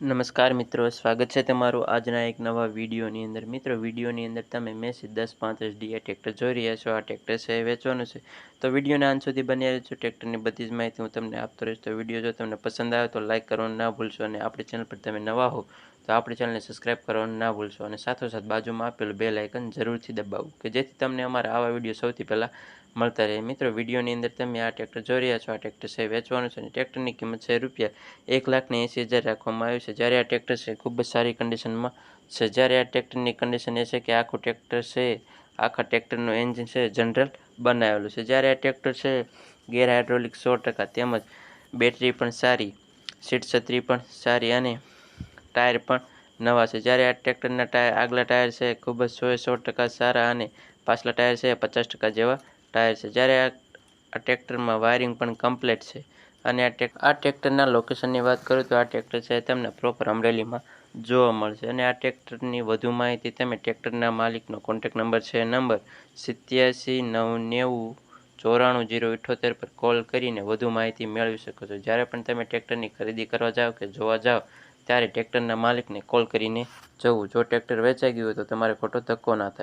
નમસ્કાર મિત્રો, સ્વાગત છે તમારું આજના એક નવા વિડીયોની અંદર. મિત્રો, વિડીયોની અંદર તમે મેસી દસ પાંત્રીસ ડીએ ટ્રેક્ટર જોઈ રહ્યા છો. આ ટ્રેક્ટર છે, એ વેચવાનું છે. તો વિડીયોના અંત સુધી બની રહેજો. ટ્રેક્ટરની બધી જ માહિતી હું તમને આપતો રહીશ. તો વીડિયો જો તમને પસંદ આવે તો લાઇક કરવાનું ના ભૂલશો અને આપણી ચેનલ પર તમે નવા હો તો આપણી ચેનલને સબસ્ક્રાઇબ કરવાનું ના ભૂલશો અને સાથોસાથ બાજુમાં આપેલું બે લાઇકન જરૂરથી દબાવવું કે જેથી તમને અમારા આવા વીડિયો સૌથી પહેલાં મળતા રહે. મિત્રો, વિડીયોની અંદર તમે આ ટ્રેક્ટર જોઈ રહ્યા છો. આ ટ્રેક્ટર છે, વેચવાનું છે અને ટ્રેક્ટરની કિંમત છે રૂપિયા એક લાખને એંસી હજાર રાખવામાં આવ્યું છે. જ્યારે આ ટ્રેક્ટર છે, ખૂબ જ સારી કન્ડિશનમાં છે. જ્યારે આ ટ્રેક્ટરની કન્ડિશન એ છે કે આખું ટ્રેક્ટર છે, આખા ટ્રેક્ટરનું એન્જિન છે જનરલ બનાવેલું છે. જ્યારે આ ટ્રેક્ટર છે, ગેર હાઇડ્રોલિક સો ટકા તેમજ બેટરી પણ સારી, સીટ છત્રી પણ સારી અને ટાયર પણ નવા છે. જ્યારે આ ટ્રેક્ટરના ટાયર, આગલા ટાયર છે, ખૂબ જ સો સો ટકા સારા અને પાછલા ટાયર છે પચાસ ટકા જેવા ટાયર છે. જ્યારે આ ટ્રેક્ટરમાં વાયરિંગ પણ કમ્પ્લીટ છે. અને આ ટ્રેક, આ ટ્રેક્ટરના લોકેશનની વાત કરું તો આ ટ્રેક્ટર છે તમને પ્રોપર અમરેલીમાં જોવા મળશે. અને આ ટ્રેક્ટરની વધુ માહિતી તમે ટ્રેક્ટરના માલિકનો કોન્ટેક નંબર છે. નંબર સિત્યાસી નવ નેવું ચોરાણું જીરો ઇઠ્ઠોતેર પર કોલ કરીને વધુ માહિતી મેળવી શકો છો. જ્યારે પણ તમે ટ્રેક્ટરની ખરીદી કરવા જાઓ કે જોવા જાઓ ત્યારે ટ્રેક્ટરના માલિકને કોલ કરીને, જવું, જો ટ્રેક્ટર વેચાઈ ગયું હોય તો તમારે ખોટો ધક્કો ના થાય.